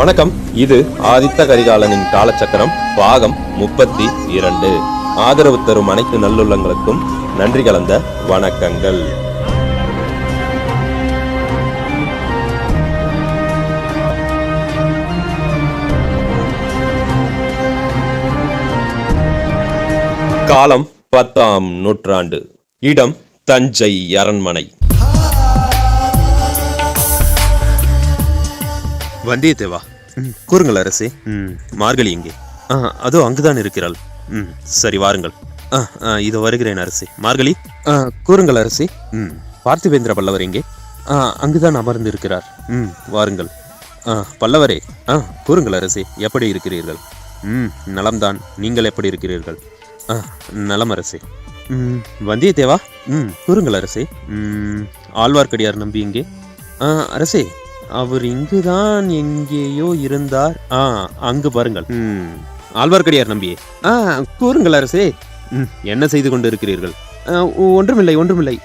வணக்கம். இது ஆதித்த கரிகாலனின் காலச்சக்கரம் பாகம் முப்பத்தி இரண்டு. ஆதரவு தரும் அனைத்து நல்லுள்ளங்களுக்கும் நன்றி கலந்த வணக்கங்கள். காலம் பத்தாம் நூற்றாண்டு. இடம் தஞ்சை அரண்மனை. வந்தியத்தேவா? கூறுங்கள் அரசே. ம், மார்கழி எங்கே? ஆ, அதோ அங்குதான் இருக்கிறாள். ம். சரி வாருங்கள். ஆ, ஆ, இதோ வருகிறேன் அரசே. மார்கழி? ஆ, கூறுங்கள் அரசே. ம். பார்த்திபேந்திர பல்லவர் எங்கே? ஆ, அங்குதான் அமர்ந்து இருக்கிறார் ம் வாருங்கள். ஆ, பல்லவரே. ஆ கூறுங்கள் அரசே எப்படி இருக்கிறீர்கள்? ம் நலம்தான். நீங்கள் எப்படி இருக்கிறீர்கள்? ஆ நலம் அரசே. ம் வந்தியத்தேவா? ம் கூறுங்கள் அரசே. ம் ஆழ்வார்க்கடியார் நம்பி எங்கே? ஆ அரசே அவர் இங்குதான் எங்கேயோ இருந்தார். ஆ அங்கு பாருங்கள். ம். ஆழ்வார்க்கடியார் நம்பியே. ஆ கூறுங்கள் அரசே. என்ன செய்து கொண்டு இருக்கிறீர்கள் ஒன்றுமில்லை ஒன்றுமில்லை.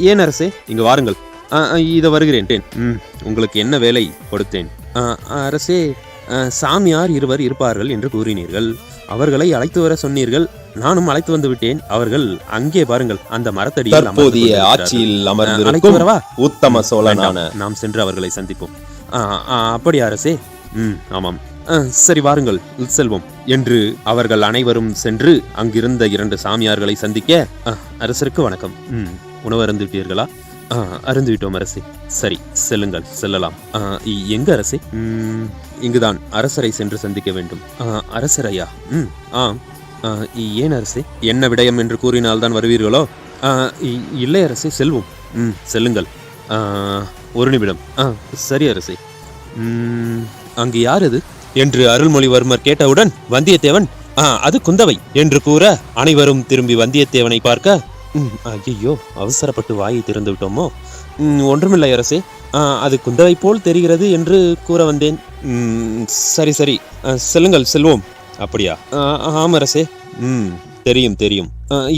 ஏன் அரசே? இங்கு வாருங்கள். இதோ வருகிறேன். ம். உங்களுக்கு என்ன வேலை கொடுத்தேன்? ஆ, அரசே சாமியார் இருவர் இருப்பார்கள் என்று கூறினீர்கள். அவர்களை அழைத்து வர சொன்னீர்கள். நானும் அழைத்து வந்து விட்டேன். அவர்கள் அங்கே பாருங்கள் அந்த மரத்தடியில் தற்போதைய. ஆட்சியில் அமர்ந்திருக்கும் உத்தம சோழனான. நாம் சென்று அவர்களை சந்திப்போம். அப்படியா அரசே. ம் ஆமாம். சரி வாருங்கள் செல்வோம். என்று அவர்கள் அனைவரும் சென்று அங்கிருந்த இரண்டு சாமியார்களை சந்திக்க அரசருக்கு வணக்கம். ம் உணவு அருந்துவிட்டீர்களா? அருந்துவிட்டோம் அரசே. சரி செல்லுங்கள் செல்லலாம். எங்க அரசே? இங்குதான் அரசரை சென்று சந்திக்க வேண்டும். அரசரையா? ம் ஆம். ஏன் அரசே? என்ன விடயம் என்று கூறினால்தான் வருவீர்களோ? இல்லை அரசே செல்வோம். ம் செல்லுங்கள். ஒரு நிமிடம். ஆ சரி அரசே. அங்கு யார் அது? என்று அருள்மொழிவர்மர் கேட்டவுடன் வந்தியத்தேவன் ஆ அது குந்தவை என்று கூற அனைவரும் திரும்பி வந்தியத்தேவனை பார்க்க ம், அவசரப்பட்டு வாயை திறந்து விட்டோமோ? ஒன்றுமில்லை அரசே. ஆ, அது குந்தவை போல் தெரிகிறது என்று கூற வந்தேன். சரி சரி. ஆ, செல்லுங்கள் செல்வோம். அப்படியா? ஆ, ஆம் அரசே ம். தெரியும் தெரியும்.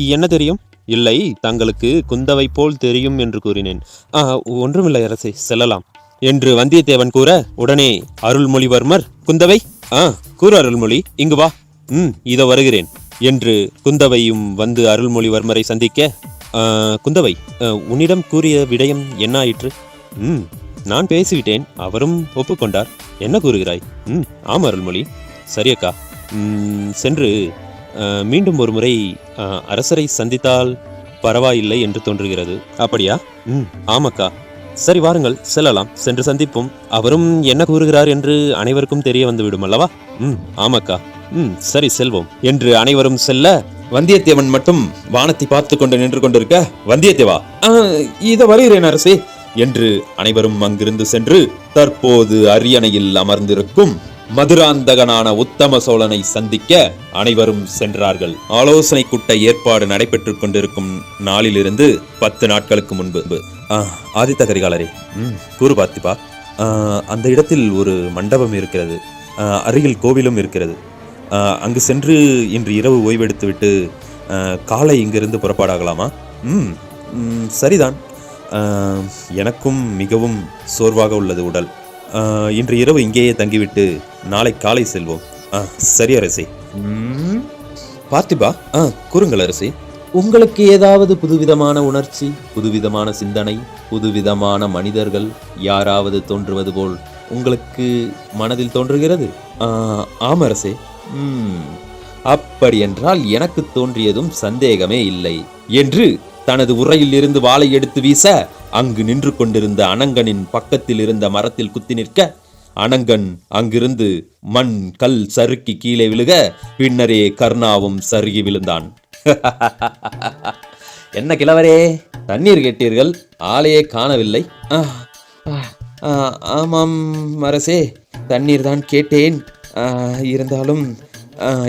என்ன தெரியும்? இல்லை தங்களுக்கு குந்தவை போல் தெரியும் என்று கூறினேன். ஆ, ஒன்றுமில்லை அரசே செல்லலாம். என்று வந்தியத்தேவன் கூற உடனே அருள்மொழிவர்மர் குந்தவை? ஆ கூறு அருள்மொழி இங்கு வா. ம் இதோ வருகிறேன். என்று குந்தவையும் வந்து அருள்மொழிவர்மரை சந்திக்க "ஆ, குந்தவை உன்னிடம் கூறிய விடயம் என்ன ஆயிற்று ம் நான் பேசிவிட்டேன். அவரும் ஒப்புக்கொண்டார். என்ன கூறுகிறாய்? ம் ஆம் அருள்மொழி. சரியக்கா. சென்று மீண்டும் ஒரு முறை அரசரை சந்தித்தால் பரவாயில்லை என்று தோன்றுகிறது. அப்படியா? ம். ஆமாக்கா. சரி வாருங்கள் செல்லலாம். சென்று சந்திப்போம். அவரும் என்ன கூறுகிறார் என்று அனைவருக்கும் தெரிய வந்துவிடும் அல்லவா? ம். ஆமாக்கா. ம். சரி செல்வோம். என்று அனைவரும் செல்ல வந்தியத்தேவன் மட்டும் வானத்தை பார்த்து கொண்டு நின்று கொண்டிருக்க வந்தியத்தேவா "ஆ, இதோ வருகிறேன் அரசே என்று அனைவரும் அங்கிருந்து சென்று தற்போது அரியணையில் அமர்ந்திருக்கும் மதுராந்தகனான உத்தம சோழனை சந்திக்க அனைவரும் சென்றார்கள். ஆலோசனை கூட்ட ஏற்பாடு நடைபெற்றுக் கொண்டிருக்கும் நாளிலிருந்து பத்து நாட்களுக்கு முன்பு. ஆதித்த கரிகாலரே. ம் கூறு பார்த்திபா. அந்த இடத்தில் ஒரு மண்டபம் இருக்கிறது. அருகில் கோவிலும் இருக்கிறது. அங்கு சென்று இன்று இரவு ஓய்வெடுத்துவிட்டு காலை இங்கிருந்து புறப்பாடாகலாமா? ம் சரிதான். எனக்கும் மிகவும் சோர்வாக உள்ளது உடல். இன்று இரவு இங்கேயே தங்கிவிட்டு நாளை காலை செல்வோம். ஆ, சரி அரசே. பார்த்திபா ஆ கூறுங்கள் அரசே. உங்களுக்கு ஏதாவது புதுவிதமான உணர்ச்சி புதுவிதமான சிந்தனை புதுவிதமான மனிதர்கள் யாராவது தோன்றுவது போல் உங்களுக்கு மனதில் தோன்றுகிறது? ஆம் அரசே. ம். அப்படி என்றால் எனக்கு தோன்றியதும் சந்தேகமே இல்லை. என்று தனது உரையில் இருந்து வாளை எடுத்து வீச அங்கு நின்று கொண்டிருந்த அனங்கனின் பக்கத்தில் இருந்த மரத்தில் குத்தி நிற்க அனங்கன் அங்கிருந்து மண் கல் சறுக்கி கீழே விழுக பின்னரே கர்ணாவும் சருகி விழுந்தான். என்ன கிழவரே தண்ணீர் கேட்டீர்கள்? ஆளையே காணவில்லை. ஆமாம் அரசே தண்ணீர் தான் கேட்டேன். இருந்தாலும்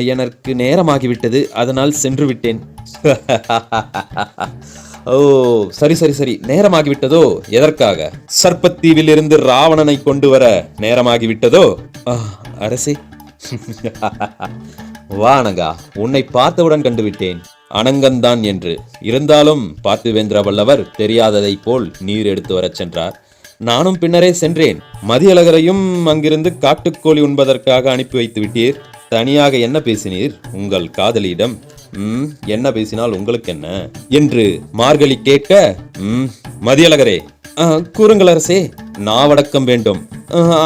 எனக்கு நேரமாகிவிட்டது அதனால் சென்று விட்டேன். ஓ சரி சரி சரி. நேரமாகிவிட்டதோ? எதற்காக? சர்ப்பத்தீவில் இருந்து ராவணனை கொண்டு வர நேரமாகிவிட்டதோ? ஆ, அரசே. வா உன்னை பார்த்தவுடன் கண்டுவிட்டேன். அனங்கந்தான் என்று. இருந்தாலும் பார்த்திவேந்திர வல்லவர் தெரியாததைப் போல் நீர் எடுத்து வரச் சென்றார். நானும் பின்னரே சென்றேன். மதியழகரையும் அங்கிருந்து காட்டுக்கோழி உண்பதற்காக அனுப்பி வைத்து விட்டீர். தனியாக என்ன பேசினீர்? உங்கள் காதலியிடம். ம் என்ன பேசினால் உங்களுக்கு என்ன? என்று மார்கழி கேட்க ம் மதியழகரே "ஆ, நாவடக்கம் வேண்டும்.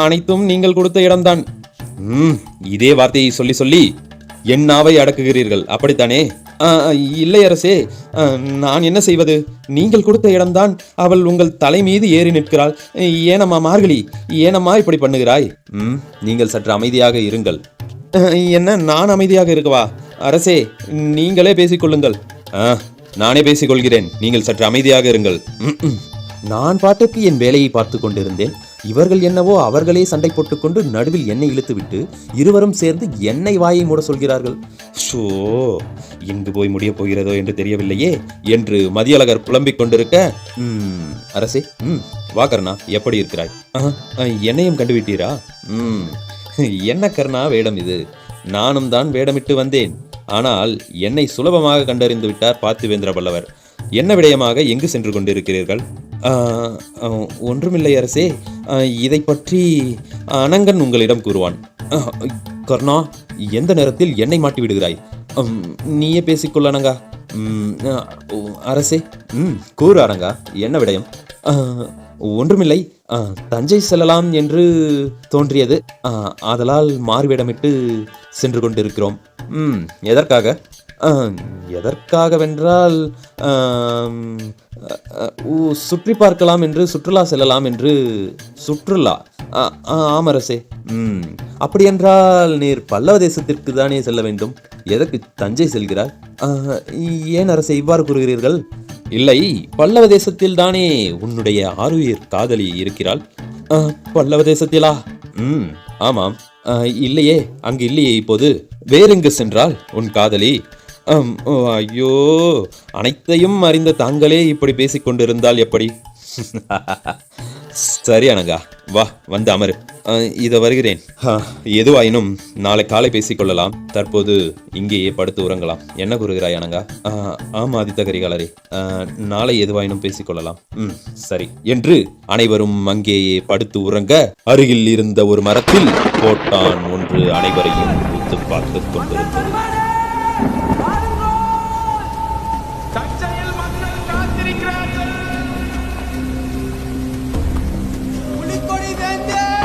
அனைத்தும் நீங்கள் கொடுத்த இடம்தான். ம் இதே வார்த்தையை சொல்லி சொல்லி என் நாவை அடக்குகிறீர்கள் அப்படித்தானே? "ஆ, இல்லை அரசே "ஆ, நான் என்ன செய்வது? நீங்கள் கொடுத்த இடம்தான் அவள் உங்கள் தலை மீது ஏறி நிற்கிறாள். ஏனம்மா மார்கழி ஏனம்மா இப்படி பண்ணுகிறாய்? ம் நீங்கள் சற்று அமைதியாக இருங்கள். என்ன நான் அமைதியாக இருக்கவா? அரசே நீங்களே பேசிக்கொள்ளுங்கள். "ஆ, நானே பேசிக்கொள்கிறேன். நீங்கள் சற்று அமைதியாக இருங்கள். நான் பாட்டுக்கு என் வேலையை பார்த்து கொண்டிருந்தேன். இவர்கள் என்னவோ அவர்களே சண்டை போட்டுக்கொண்டு நடுவில் என்னை இழுத்துவிட்டு இருவரும் சேர்ந்து என்னை வாயை மூட சொல்கிறார்கள். ஷோ எங்கு போய் முடியப் போகிறதோ என்று தெரியவில்லையே என்று மதியழகர் புலம்பிக் கொண்டிருக்க "ம், அரசே ம் வா கர்ணா எப்படி இருக்கிறாய்? "ஆ, ஆ, என்னையும் கண்டுவிட்டீரா? ம் என்ன கர்ணா வேடம் இது? நானும் தான் வேடமிட்டு வந்தேன். ஆனால் என்னை சுலபமாக கண்டறிந்து விட்டார் பார்த்திவேந்திர பல்லவர் என்ன விடயமாக எங்கு சென்று கொண்டிருக்கிறீர்கள்? ஒன்றுமில்லை அரசே. இதை பற்றி அனங்கன் உங்களிடம் கூறுவான். கர்ணா எந்த நேரத்தில் என்னை மாட்டி விடுகிறாய்? "உம், நீயே பேசிக்கொள்ள அனங்கா. அரசே. ம் கூறு அரங்கா என்ன விடயம்? ஒன்றுமில்லை. ஆ, தஞ்சை செல்லலாம் என்று தோன்றியது. அதலால் ஆதலால் மாறுவேடமிட்டு சென்று கொண்டிருக்கிறோம். ம் எதற்காக? ஆ, எதற்காகவென்றால் சுற்றி பார்க்கலாம் என்று சுற்றுலா செல்லலாம் என்று சுற்றுலா. ஆ, ஆ, ஆமரசே. ம் அப்படியென்றால் நீர் பல்லவ தேசத்திற்கு தானே செல்ல வேண்டும்? எதற்கு தஞ்சை செல்கிறார் ஏன் அரசே இவ்வாறு கூறுகிறீர்கள்? இல்லை பல்லவ தேசத்தில் தானே உன்னுடைய ஆருயிர் காதலி இருக்கிறாள்? ஆ, பல்லவ தேசத்திலா? ம் ஆமாம். இல்லையே அங்கு இல்லையே இப்போது. வேறெங்கு சென்றால் உன் காதலி? ஓ, ஐயோ அனைத்தையும் அறிந்த தாங்களே இப்படி பேசிக் கொண்டிருந்தால் எப்படி? சரி அனங்கா வா வந்து அமரு. இதோ வருகிறேன். எதுவாயினும் நாளை காலை பேசிக்கொள்ளலாம். தற்போது இங்கேயே படுத்து உறங்கலாம். என்ன கூறுகிறாய் அனங்கா? ஆ, ஆமா ஆதித்த கரிகாலரே. நாளை எதுவாயினும் பேசிக்கொள்ளலாம். ம் சரி. என்று அனைவரும் அங்கேயே படுத்து உறங்க அருகில் இருந்த ஒரு மரத்தில் போட்டான் ஒன்று அனைவரையும் உத்து பார்த்துக் கொண்டிருந்தது. காத்திருக்கிறார்கள்.